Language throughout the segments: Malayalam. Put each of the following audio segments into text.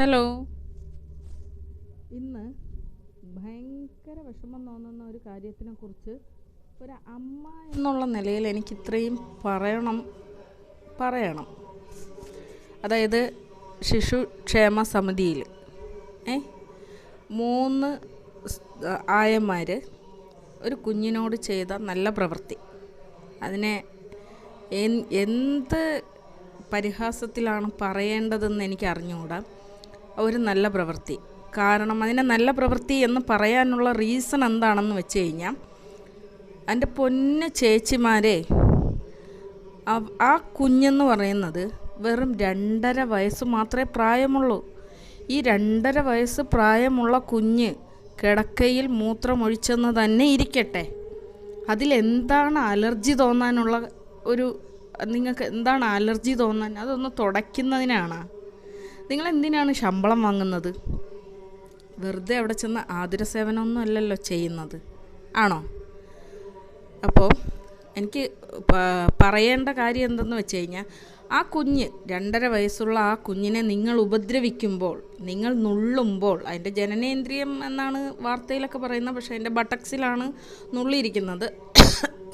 ഹലോ ഇന്ന് ഭയങ്കര വിഷമം തോന്നുന്ന ഒരു കാര്യത്തിനെ കുറിച്ച് ഒരു അമ്മ എന്നുള്ള നിലയിൽ എനിക്ക് ഇത്രയും പറയണം പറയണം. അതായത് ശിശുക്ഷേമ സമിതിയിൽ. ഏ? മൂന്ന് ആയന്മാർ ഒരു കുഞ്ഞിനോട് ചെയ്ത നല്ല പ്രവൃത്തി. അതിനെ എന്ത് പരിഹാസത്തിലാണ് പറയേണ്ടതെന്ന് എനിക്ക് അറിഞ്ഞുകൂടാ ഒരു നല്ല പ്രവൃത്തി. കാരണം അതിനെ നല്ല പ്രവൃത്തി എന്ന് പറയാനുള്ള റീസൺ എന്താണെന്ന് വെച്ച് കഴിഞ്ഞാൽ എന്റെ പൊന്ന് ചേച്ചിമാരെ ആ കുഞ്ഞെന്ന് പറയുന്നത് വെറും രണ്ടര വയസ്സ് മാത്രമേ പ്രായമുള്ളൂ. ഈ രണ്ടര വയസ്സ് പ്രായമുള്ള കുഞ്ഞ് കിടക്കയിൽ മൂത്രമൊഴിച്ചെന്ന് തന്നെ ഇരിക്കട്ടെ. അതിലെന്താണ് അലർജി തോന്നാനുള്ള ഒരു നിങ്ങൾക്ക് എന്താണ് അലർജി തോന്നാൻ അതൊന്ന് തുടയ്ക്കുന്നതിനാണ്. നിങ്ങൾ എന്തിനാണ് ശമ്പളം വാങ്ങുന്നത്? വെറുതെ അവിടെ ചെന്ന് ആതുര സേവനമൊന്നും അല്ലല്ലോ ചെയ്യുന്നത്. ആണോ? അപ്പോൾ എനിക്ക് പറയേണ്ട കാര്യം എന്തെന്ന് വെച്ച് കഴിഞ്ഞാൽ ആ കുഞ്ഞ് രണ്ടര വയസ്സുള്ള ആ കുഞ്ഞിനെ നിങ്ങൾ ഉപദ്രവിക്കുമ്പോൾ നിങ്ങൾ നുള്ളുമ്പോൾ അതിന്റെ ജനനേന്ദ്രിയം എന്നാണ് വാർത്തയിലൊക്കെ പറയുന്നത് പക്ഷേ അതിന്റെ ബട്ടക്സിലാണ് നുള്ളിയിരിക്കുന്നത്.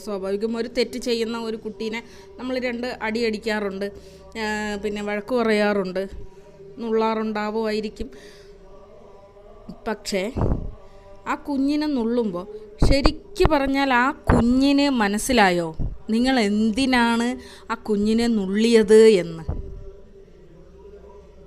സ്വാഭാവികം ഒരു തെറ്റ് ചെയ്യുന്ന ഒരു കുട്ടീനെ നമ്മൾ രണ്ട് അടിയടിക്കാറുണ്ട് പിന്നെ വഴക്ക് പറയാറുണ്ട്. നുള്ളാറുണ്ടാവുമായിരിക്കും. പക്ഷേ ആ കുഞ്ഞിനെ നുള്ളുമ്പോൾ ശരിക്ക് പറഞ്ഞാൽ ആ കുഞ്ഞിന് മനസ്സിലായോ? നിങ്ങൾ എന്തിനാണ് ആ കുഞ്ഞിനെ നുള്ളിയത് എന്ന്?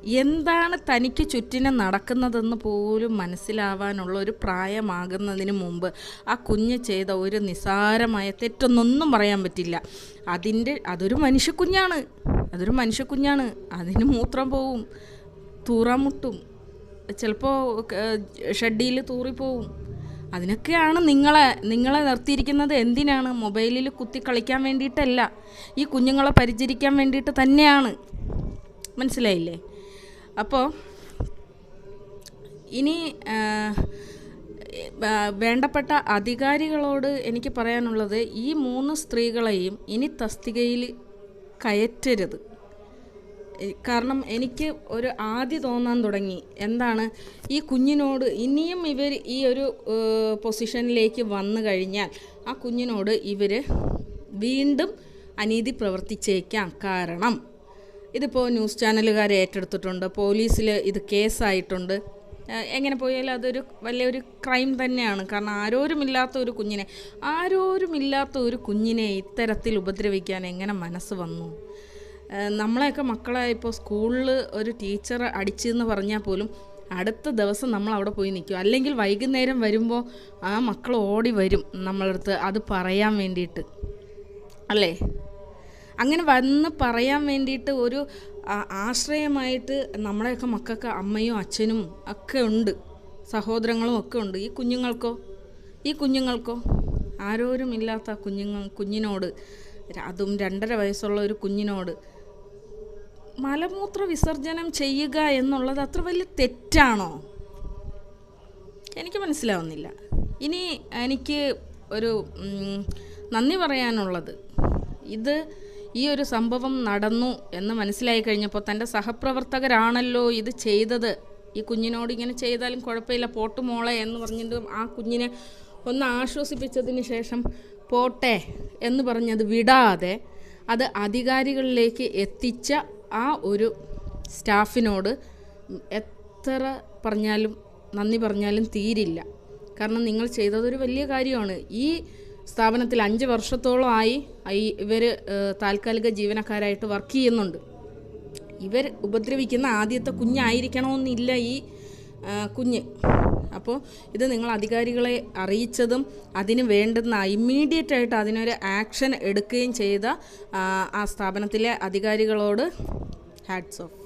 എന്താണ് തനിക്ക് ചുറ്റിനെ നടക്കുന്നതെന്ന് പോലും മനസ്സിലാവാനുള്ള ഒരു പ്രായമാകുന്നതിന് മുമ്പ് ആ കുഞ്ഞ് ചെയ്ത ഒരു നിസാരമായ തെറ്റൊന്നൊന്നും പറയാൻ പറ്റില്ല. അതിന്റെ അതൊരു മനുഷ്യക്കുഞ്ഞാണ്. അതൊരു മനുഷ്യക്കുഞ്ഞാണ്. അതിന് മൂത്രം പോവും. തൂറാൻ മുട്ടും ചിലപ്പോൾ ഷെഡിയിൽ തൂറിപ്പോവും. അതിനൊക്കെയാണ് നിങ്ങളെ നിങ്ങളെ നിർത്തിയിരിക്കുന്നത് എന്തിനാണ്? മൊബൈലിൽ കുത്തി കളിക്കാൻ വേണ്ടിയിട്ടല്ല. ഈ കുഞ്ഞുങ്ങളെ പരിചരിക്കാൻ വേണ്ടിയിട്ട് തന്നെയാണ്. മനസ്സിലായില്ലേ? അപ്പോൾ ഇനി വേണ്ടപ്പെട്ട അധികാരികളോട് എനിക്ക് പറയാനുള്ളത് ഈ മൂന്ന് സ്ത്രീകളെയും ഇനി തസ്തികയിൽ കയറ്റരുത്. കാരണം എനിക്ക് ഒരു ആദ്യ തോന്നാൻ തുടങ്ങി. എന്താണ്? ഈ കുഞ്ഞിനോട് ഇനിയും ഇവർ ഈ ഒരു പൊസിഷനിലേക്ക് വന്നു കഴിഞ്ഞാൽ ആ കുഞ്ഞിനോട് ഇവർ വീണ്ടും അനീതി പ്രവർത്തിച്ചേക്കാം. കാരണം ഇതിപ്പോൾ ന്യൂസ് ചാനലുകാർ ഏറ്റെടുത്തിട്ടുണ്ട് പോലീസിൽ ഇത് കേസായിട്ടുണ്ട്. എങ്ങനെ പോയാലും അതൊരു വലിയൊരു ക്രൈം തന്നെയാണ്. കാരണം ആരോരുമില്ലാത്ത ഒരു കുഞ്ഞിനെ ആരോരുമില്ലാത്ത ഒരു കുഞ്ഞിനെ ഇത്തരത്തിൽ ഉപദ്രവിക്കാൻ എങ്ങനെ മനസ്സ് വന്നു? നമ്മളെയൊക്കെ മക്കളെ ഇപ്പോൾ സ്കൂളിൽ ഒരു ടീച്ചർ അടിച്ചെന്ന് പറഞ്ഞാൽ പോലും അടുത്ത ദിവസം നമ്മൾ അവിടെ പോയി നിൽക്കും. അല്ലെങ്കിൽ വൈകുന്നേരം വരുമ്പോൾ ആ മക്കൾ ഓടി വരും നമ്മളടുത്ത് അത് പറയാൻ വേണ്ടിയിട്ട്. അല്ലേ? അങ്ങനെ വന്ന് പറയാൻ വേണ്ടിയിട്ട് ഒരു ആശ്രയമായിട്ട് നമ്മളെയൊക്കെ മക്കൾക്ക് അമ്മയും അച്ഛനും ഒക്കെ ഉണ്ട്. സഹോദരങ്ങളും ഒക്കെ ഉണ്ട്. ഈ കുഞ്ഞുങ്ങൾക്കോ? ഈ കുഞ്ഞുങ്ങൾക്കോ? ആരോരും ഇല്ലാത്ത കുഞ്ഞുങ്ങൾ കുഞ്ഞിനോട് അതും രണ്ടര വയസ്സുള്ള ഒരു കുഞ്ഞിനോട് മലമൂത്ര വിസർജനം ചെയ്യുക എന്നുള്ളത് അത്ര വലിയ തെറ്റാണോ? എനിക്ക് മനസ്സിലാവുന്നില്ല. ഇനി എനിക്ക് ഒരു നന്ദി പറയാനുള്ളത്. ഇത് ഈ ഒരു സംഭവം നടന്നു എന്ന് മനസ്സിലായി കഴിഞ്ഞപ്പോൾ തന്റെ സഹപ്രവർത്തകരാണല്ലോ ഇത് ചെയ്തത്. ഈ കുഞ്ഞിനോട് ഇങ്ങനെ ചെയ്താലും കുഴപ്പമില്ല പോട്ട് മോളെ എന്ന് പറഞ്ഞിട്ട് ആ കുഞ്ഞിനെ ഒന്ന് ആശ്വസിപ്പിച്ചതിന് ശേഷം പോട്ടെ എന്ന് പറഞ്ഞത് വിടാതെ അത് അധികാരികളിലേക്ക് എത്തിച്ച ആ ഒരു സ്റ്റാഫിനോട് എത്ര പറഞ്ഞാലും നന്ദി പറഞ്ഞാലും തീരില്ല. കാരണം നിങ്ങൾ ചെയ്തതൊരു വലിയ കാര്യമാണ്. ഈ സ്ഥാപനത്തിൽ അഞ്ച് വർഷത്തോളമായി ഇവർ താൽക്കാലിക ജീവനക്കാരായിട്ട് വർക്ക് ചെയ്യുന്നുണ്ട്. ഇവർ ഉപദ്രവിക്കുന്ന ആദ്യത്തെ കുഞ്ഞായിരിക്കണമെന്നില്ല ഈ കുഞ്ഞ്. അപ്പോൾ ഇത് നിങ്ങൾ അധികാരികളെ അറിയിച്ചതും അതിന് വേണ്ടുന്ന ഇമ്മീഡിയറ്റ് ആയിട്ട് അതിനൊരു ആക്ഷൻ എടുക്കുകയും ചെയ്ത ആ, സ്ഥാപനത്തിലെ അധികാരികളോട് ഹാറ്റ്സ് ഓഫ്